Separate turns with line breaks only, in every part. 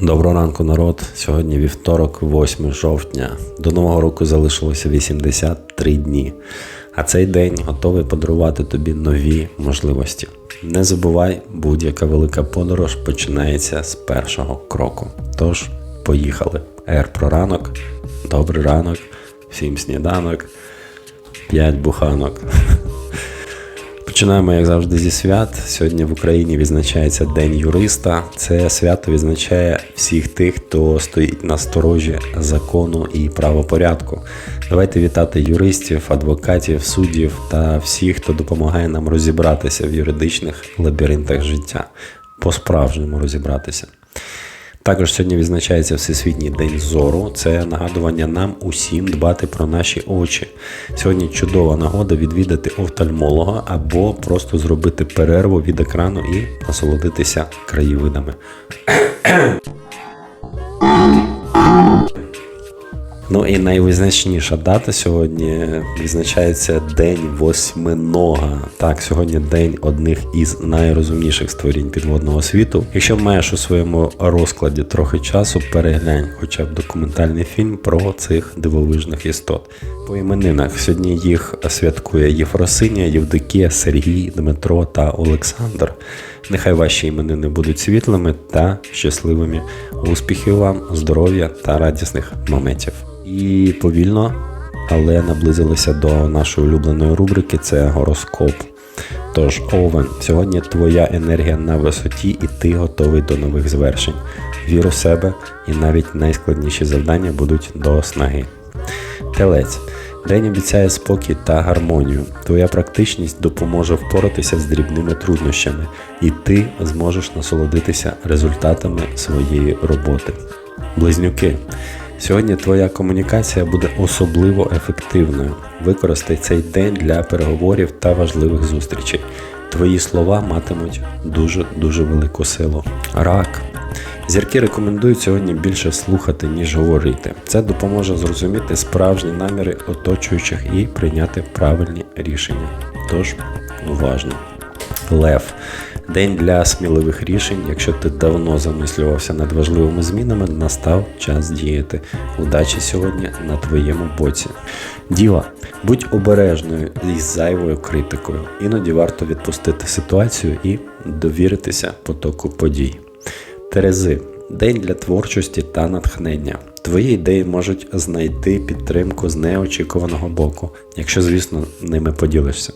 Доброго ранку, народ. Сьогодні вівторок, 8 жовтня. До нового року залишилося 83 дні. А цей день готовий подарувати тобі нові можливості. Не забувай, будь-яка велика подорож починається з першого кроку. Тож, поїхали. Р про ранок, добрий ранок, всім сніданок, 5 буханок. Починаємо, як завжди, зі свят. Сьогодні в Україні відзначається День юриста. Це свято відзначає всіх тих, хто стоїть на сторожі закону і правопорядку. Давайте вітати юристів, адвокатів, суддів та всіх, хто допомагає нам розібратися в юридичних лабіринтах життя, по-справжньому розібратися. Також сьогодні відзначається Всесвітній день зору. Це нагадування нам усім дбати про наші очі. Сьогодні чудова нагода відвідати офтальмолога або просто зробити перерву від екрану і насолодитися краєвидами. Ну і найвизначніша дата сьогодні відзначається День восьминога. Так, сьогодні день одних із найрозумніших створінь підводного світу. Якщо маєш у своєму розкладі трохи часу, переглянь хоча б документальний фільм про цих дивовижних істот. По іменинах сьогодні їх святкує Єфросинія, Євдокія, Сергій, Дмитро та Олександр. Нехай ваші іменини будуть світлими та щасливими. Успіхів вам, здоров'я та радісних моментів. І повільно, але наблизилися до нашої улюбленої рубрики це гороскоп. Тож, Овен, сьогодні твоя енергія на висоті, і ти готовий до нових звершень. Вір у себе, і навіть найскладніші завдання будуть до снаги. Телець. День обіцяє спокій та гармонію. Твоя практичність допоможе впоратися з дрібними труднощами, і ти зможеш насолодитися результатами своєї роботи. Близнюки. Сьогодні твоя комунікація буде особливо ефективною. Використай цей день для переговорів та важливих зустрічей. Твої слова матимуть дуже-дуже велику силу. Рак. Зірки рекомендують сьогодні більше слухати, ніж говорити. Це допоможе зрозуміти справжні наміри оточуючих і прийняти правильні рішення. Тож уважно. Лев. День для сміливих рішень. Якщо ти давно замислювався над важливими змінами, настав час діяти. Удачі сьогодні на твоєму боці. Діва, будь обережною із зайвою критикою. Іноді варто відпустити ситуацію і довіритися потоку подій. Терези. День для творчості та натхнення. Твої ідеї можуть знайти підтримку з неочікуваного боку, якщо, звісно, ними поділишся.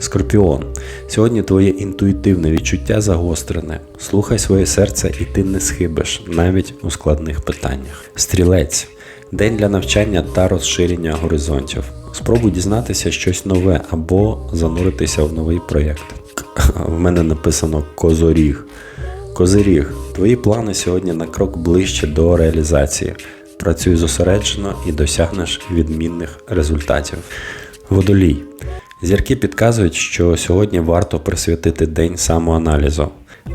Скорпіон. Сьогодні твоє інтуїтивне відчуття загострене. Слухай своє серце, і ти не схибиш, навіть у складних питаннях. Стрілець. День для навчання та розширення горизонтів. Спробуй дізнатися щось нове або зануритися в новий проєкт. В мене написано Козоріг. Козиріг, твої плани сьогодні на крок ближче до реалізації. Працюй зосереджено і досягнеш відмінних результатів. Водолій. Зірки підказують, що сьогодні варто присвятити день самоаналізу.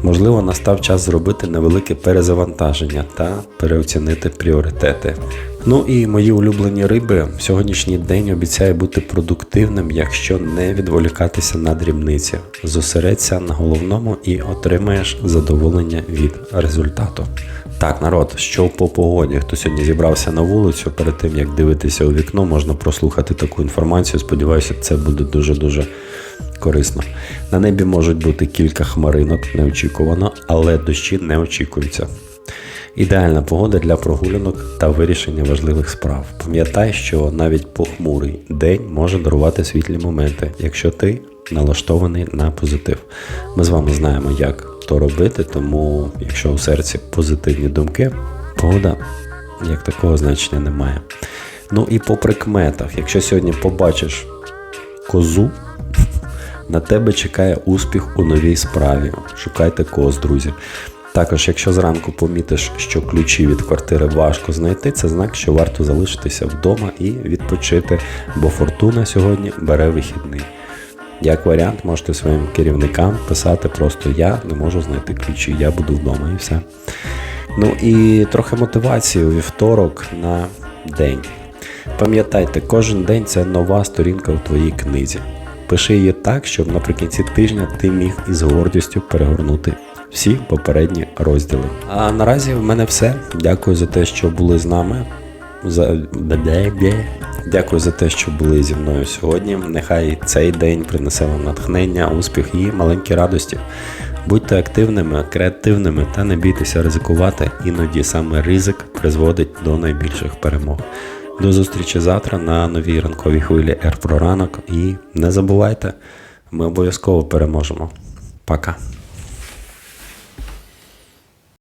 Можливо, настав час зробити невелике перезавантаження та переоцінити пріоритети. Ну і мої улюблені риби, сьогоднішній день обіцяє бути продуктивним, якщо не відволікатися на дрібниці. Зосередься на головному і отримаєш задоволення від результату. Так, народ, що по погоді, хто сьогодні зібрався на вулицю, перед тим як дивитися у вікно, можна прослухати таку інформацію. Сподіваюся, це буде дуже-дуже корисно. На небі можуть бути кілька хмаринок неочікувано, але дощі не очікуються. Ідеальна погода для прогулянок та вирішення важливих справ. Пам'ятай, що навіть похмурий день може дарувати світлі моменти, якщо ти налаштований на позитив. Ми з вами знаємо, як то робити, тому якщо у серці позитивні думки, погода як такого значення немає. Ну і по прикметах, якщо сьогодні побачиш козу, на тебе чекає успіх у новій справі. Шукайте коз, друзі. Також, якщо зранку помітиш, що ключі від квартири важко знайти, це знак, що варто залишитися вдома і відпочити, бо фортуна сьогодні бере вихідний. Як варіант, можете своїм керівникам писати просто я не можу знайти ключі, я буду вдома і все. Ну і трохи мотивації у вівторок на день. Пам'ятайте, кожен день це нова сторінка у твоїй книзі. Пиши її так, щоб наприкінці тижня ти міг із гордістю перегорнути всі попередні розділи. А наразі в мене все. Дякую за те, що були з нами. За... Дякую за те, що були зі мною сьогодні. Нехай цей день принесе вам натхнення, успіх і маленькі радості. Будьте активними, креативними та не бійтеся ризикувати. Іноді саме ризик призводить до найбільших перемог. До зустрічі завтра на новій ранковій хвилі Р про ранок. І не забувайте, ми обов'язково переможемо. Пока.